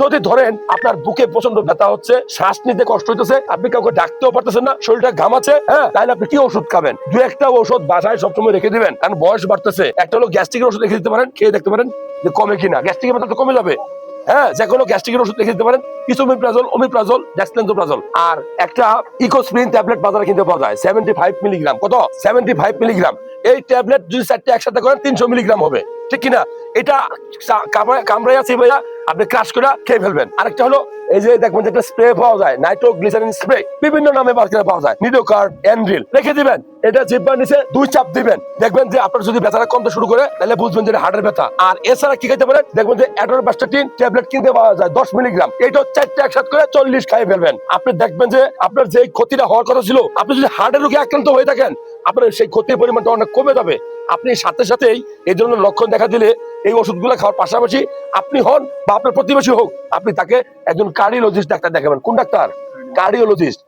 যদি ধরেন আপনার বুকে প্রচণ্ড ব্যথা হচ্ছে, শ্বাস নিতে কষ্ট হইতেছে, আপনি কাউকে ডাকতেও পারতেছেন না, শরীরটা ঘামাচ্ছে হ্যাঁ? তাহলে আপনি কি ওষুধ খাবেন? দু একটা ওষুধ বাসায় সবসময় রেখে দিবেন, কারণ বয়স বাড়তেছে। একটা হলো গ্যাস্ট্রিকের ওষুধ রেখে দিতে পারেন, খেয়ে দেখতে পারেন যে কমে কিনা। গ্যাস্ট্রিকের ব্যথা তো কমে যাবে হ্যাঁ? যে কোনো গ্যাস্ট্রিকের ওষুধ লিখে দিতে পারেন ইসোমিপ্রাজল ওমিপ্রাজল ডেক্সলেন্সোপ্রাজল আর একটা ইকোস্প্রিন ট্যাবলেট বাজারে কিনতে পাওয়া যায় সেভেন্টি ফাইভ মিলিগ্রাম কত? সেভেন্টি ফাইভ মিলিগ্রাম এই ট্যাবলেট যদি চারটে একসাথে করেন, তিনশো মিলিগ্রাম হবে। ঠিক কিনা? এটা কামড়াইয়া চিবাইয়া আপনি ক্রাশ করে খেয়ে ফেলবেন। আরেকটা হলো, এই যে দেখবেন একটা স্প্রে পাওয়া যায় নাইট্রোগ্লিসারিন স্প্রে বিভিন্ন নামে মার্কেটে পাওয়া যায় নিডোকার্ড এনড্রিল রেখে দিবেন। এটা জিব্বার নিচে দুই চাপ দিবেন। দেখবেন যে আপনার যদি ব্যথাটা কমতে শুরু করে, তাহলে বুঝবেন যে হার্টের ব্যথা। আর এছাড়া কি খেতে পারেন? দেখবেন যে অ্যাডোরবাস্টাটিন ট্যাবলেট কিনতে পাওয়া যায়, দশ মিলিগ্রাম এটা চারটে একসাথে করে চল্লিশ খাই ফেলবেন। আপনি দেখবেন যে আপনার যে ক্ষতিটা হওয়ার কথা ছিল, আপনি যদি হার্টের রোগে আক্রান্ত হয়ে থাকেন, আপনার সেই ক্ষতির পরিমাণটা অনেক কমে যাবে। আপনি সাথে সাথেই এই ধরনের লক্ষণ দেখা দিলে এই ওষুধগুলো খাওয়ার পাশাপাশি আপনি হন বা আপনার প্রতিবেশী হোক আপনি তাকে একজন কার্ডিওলজিস্ট ডাক্তার দেখাবেন। কোন ডাক্তার? কার্ডিওলজিস্ট